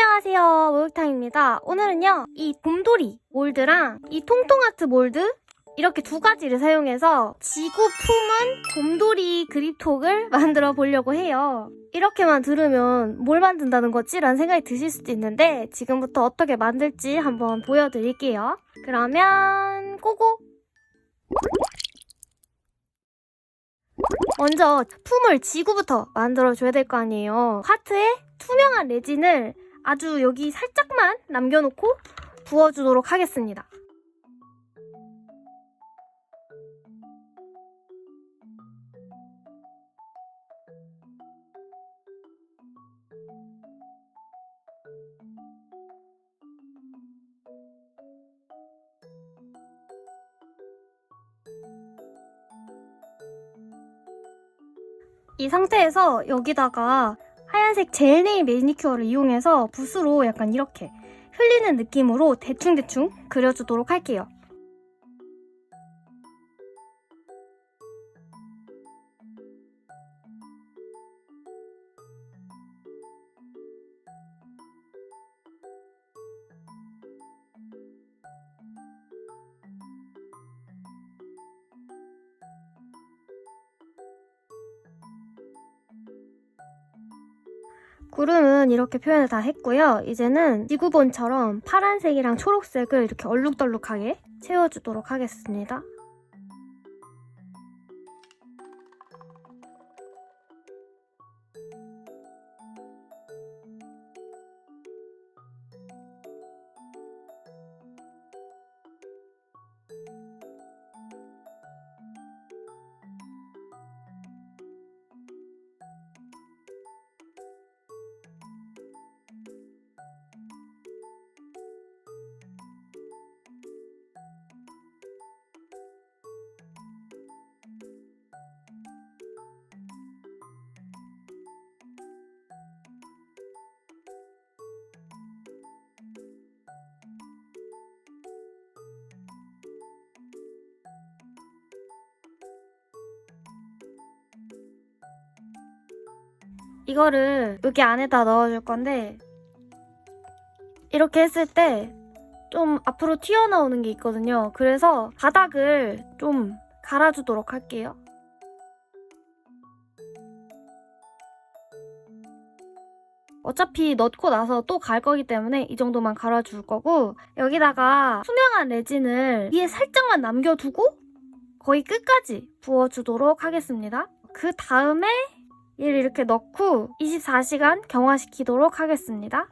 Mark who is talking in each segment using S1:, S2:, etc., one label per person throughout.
S1: 안녕하세요. 목욕탕입니다. 오늘은요, 이 곰돌이 몰드랑 이 통통아트 몰드 이렇게 두 가지를 사용해서 지구 품은 곰돌이 그립톡을 만들어 보려고 해요. 이렇게만 들으면 뭘 만든다는 거지? 라는 생각이 드실 수도 있는데 지금부터 어떻게 만들지 한번 보여드릴게요. 그러면 고고! 먼저 품을 지구부터 만들어줘야 될 거 아니에요. 하트에 투명한 레진을 아주 여기 살짝만 남겨놓고 부어주도록 하겠습니다. 이 상태에서 여기다가 하얀색 젤 네일 매니큐어를 이용해서 붓으로 약간 이렇게 흘리는 느낌으로 대충대충 그려주도록 할게요. 구름은 이렇게 표현을 다 했고요. 이제는 지구본처럼 파란색이랑 초록색을 이렇게 얼룩덜룩하게 채워주도록 하겠습니다. 이거를 여기 안에다 넣어줄 건데 이렇게 했을 때 좀 앞으로 튀어나오는 게 있거든요. 그래서 바닥을 좀 갈아주도록 할게요. 어차피 넣고 나서 또 갈 거기 때문에 이 정도만 갈아줄 거고 여기다가 투명한 레진을 위에 살짝만 남겨두고 거의 끝까지 부어주도록 하겠습니다. 그 다음에 얘를 이렇게 넣고 24시간 경화시키도록 하겠습니다.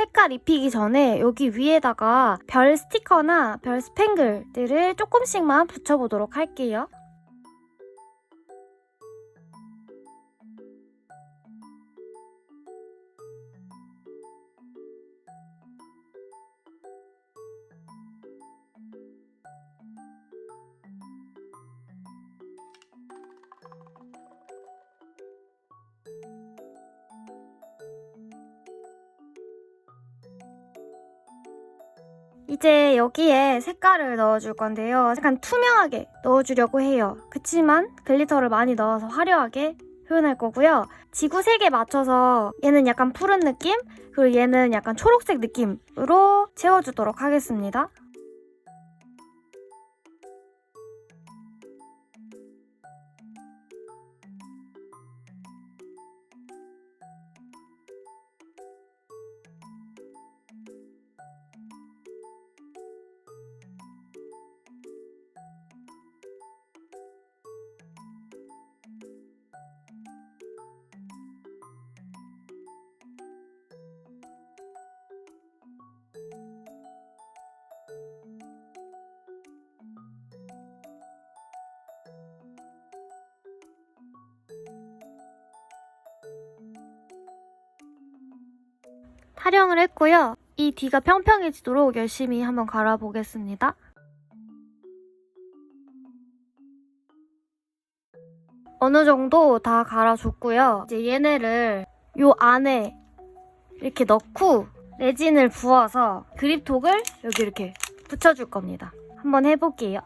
S1: 색깔 입히기 전에 여기 위에다가 별 스티커나 별 스팽글들을 조금씩만 붙여보도록 할게요. 이제 여기에 색깔을 넣어줄 건데요. 약간 투명하게 넣어주려고 해요. 그치만 글리터를 많이 넣어서 화려하게 표현할 거고요. 지구 색에 맞춰서 얘는 약간 푸른 느낌, 그리고 얘는 약간 초록색 느낌으로 채워주도록 하겠습니다. 타령을 했고요. 이 뒤가 평평해지도록 열심히 한번 갈아보겠습니다. 어느 정도 다 갈아줬고요. 이제 얘네를 요 안에 이렇게 넣고 레진을 부어서 그립톡을 여기 이렇게 붙여줄 겁니다. 한번 해볼게요.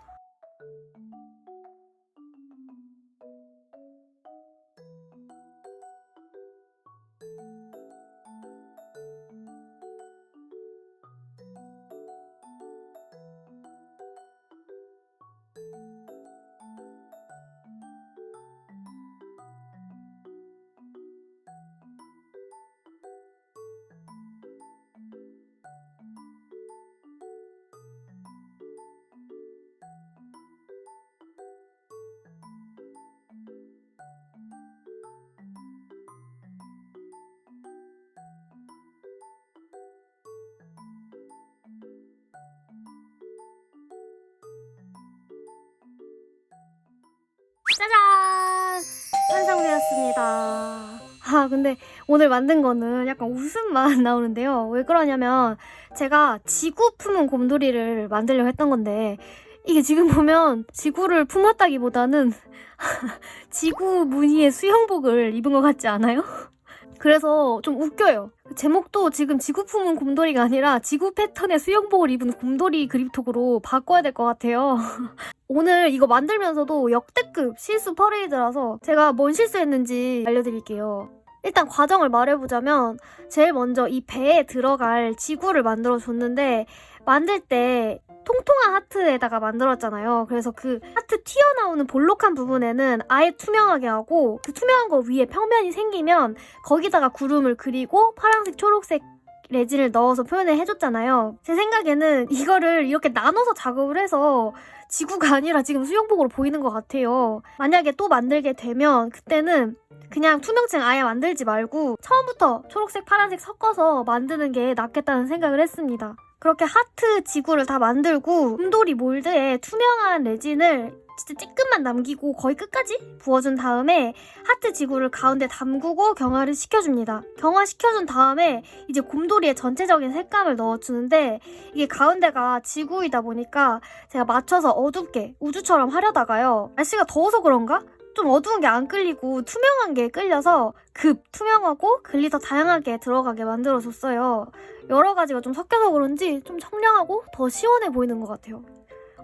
S1: 짜잔! 완성되었습니다. 아, 근데 오늘 만든 거는 약간 웃음만 나오는데요. 왜 그러냐면 제가 지구 품은 곰돌이를 만들려고 했던 건데 이게 지금 보면 지구를 품었다기보다는 지구 무늬의 수영복을 입은 것 같지 않아요? 그래서 좀 웃겨요. 제목도 지금 지구 품은 곰돌이가 아니라 지구 패턴의 수영복을 입은 곰돌이 그립톡으로 바꿔야 될 것 같아요. 오늘 이거 만들면서도 역대급 실수 퍼레이드라서 제가 뭔 실수했는지 알려드릴게요. 일단 과정을 말해보자면 제일 먼저 이 배에 들어갈 지구를 만들어 줬는데 만들 때 통통한 하트에다가 만들었잖아요. 그래서 그 하트 튀어나오는 볼록한 부분에는 아예 투명하게 하고 그 투명한 거 위에 평면이 생기면 거기다가 구름을 그리고 파란색, 초록색 레진을 넣어서 표현을 해줬잖아요. 제 생각에는 이거를 이렇게 나눠서 작업을 해서 지구가 아니라 지금 수영복으로 보이는 것 같아요. 만약에 또 만들게 되면 그때는 그냥 투명층 아예 만들지 말고 처음부터 초록색, 파란색 섞어서 만드는 게 낫겠다는 생각을 했습니다. 그렇게 하트 지구를 다 만들고 곰돌이 몰드에 투명한 레진을 진짜 찌끔만 남기고 거의 끝까지 부어준 다음에 하트 지구를 가운데 담그고 경화를 시켜줍니다. 경화 시켜준 다음에 이제 곰돌이의 전체적인 색감을 넣어주는데 이게 가운데가 지구이다 보니까 제가 맞춰서 어둡게 우주처럼 하려다가요. 날씨가 더워서 그런가? 좀 어두운 게 안 끌리고 투명한 게 끌려서 급 투명하고 글리터 다양하게 들어가게 만들어줬어요. 여러 가지가 좀 섞여서 그런지 좀 청량하고 더 시원해 보이는 것 같아요.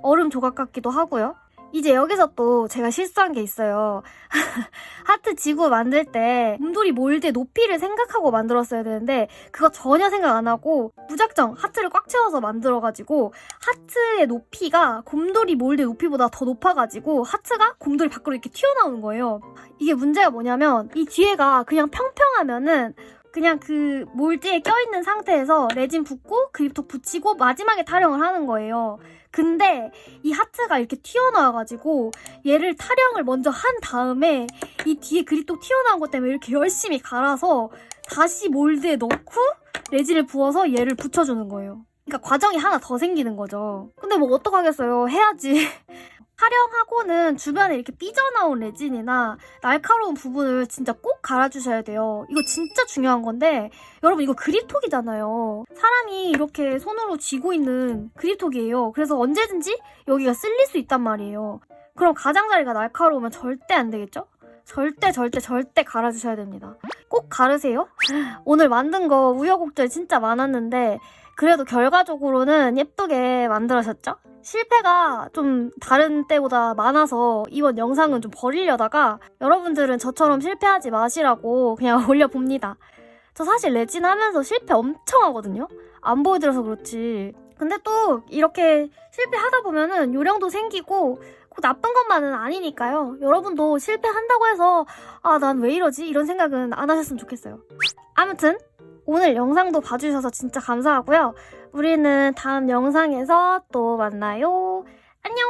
S1: 얼음 조각 같기도 하고요. 이제 여기서 또 제가 실수한 게 있어요. 하트 지구 만들 때 곰돌이 몰드의 높이를 생각하고 만들었어야 되는데 그거 전혀 생각 안 하고 무작정 하트를 꽉 채워서 만들어가지고 하트의 높이가 곰돌이 몰드 높이보다 더 높아가지고 하트가 곰돌이 밖으로 이렇게 튀어나오는 거예요. 이게 문제가 뭐냐면 이 뒤에가 그냥 평평하면은 그냥 그 몰드에 껴있는 상태에서 레진 붓고 그립톡 붙이고 마지막에 타령을 하는 거예요. 근데 이 하트가 이렇게 튀어나와가지고 얘를 타령을 먼저 한 다음에 이 뒤에 그립톡 튀어나온 것 때문에 이렇게 열심히 갈아서 다시 몰드에 넣고 레진을 부어서 얘를 붙여주는 거예요. 그러니까 과정이 하나 더 생기는 거죠. 근데 뭐 어떡하겠어요. 해야지. 촬영하고는 주변에 이렇게 삐져나온 레진이나 날카로운 부분을 진짜 꼭 갈아주셔야 돼요. 이거 진짜 중요한 건데 여러분 이거 그립톡이잖아요. 사람이 이렇게 손으로 쥐고 있는 그립톡이에요. 그래서 언제든지 여기가 쓸릴 수 있단 말이에요. 그럼 가장자리가 날카로우면 절대 안 되겠죠? 절대 절대 절대 갈아주셔야 됩니다. 꼭 가르세요. 오늘 만든 거 우여곡절 진짜 많았는데 그래도 결과적으로는 예쁘게 만들어졌죠? 실패가 좀 다른 때보다 많아서 이번 영상은 좀 버리려다가 여러분들은 저처럼 실패하지 마시라고 그냥 올려봅니다. 저 사실 레진 하면서 실패 엄청 하거든요? 안 보여드려서 그렇지. 근데 또 이렇게 실패하다 보면은 요령도 생기고 꼭 나쁜 것만은 아니니까요. 여러분도 실패한다고 해서 아, 난 왜 이러지? 이런 생각은 안 하셨으면 좋겠어요. 아무튼 오늘 영상도 봐주셔서 진짜 감사하고요. 우리는 다음 영상에서 또 만나요. 안녕!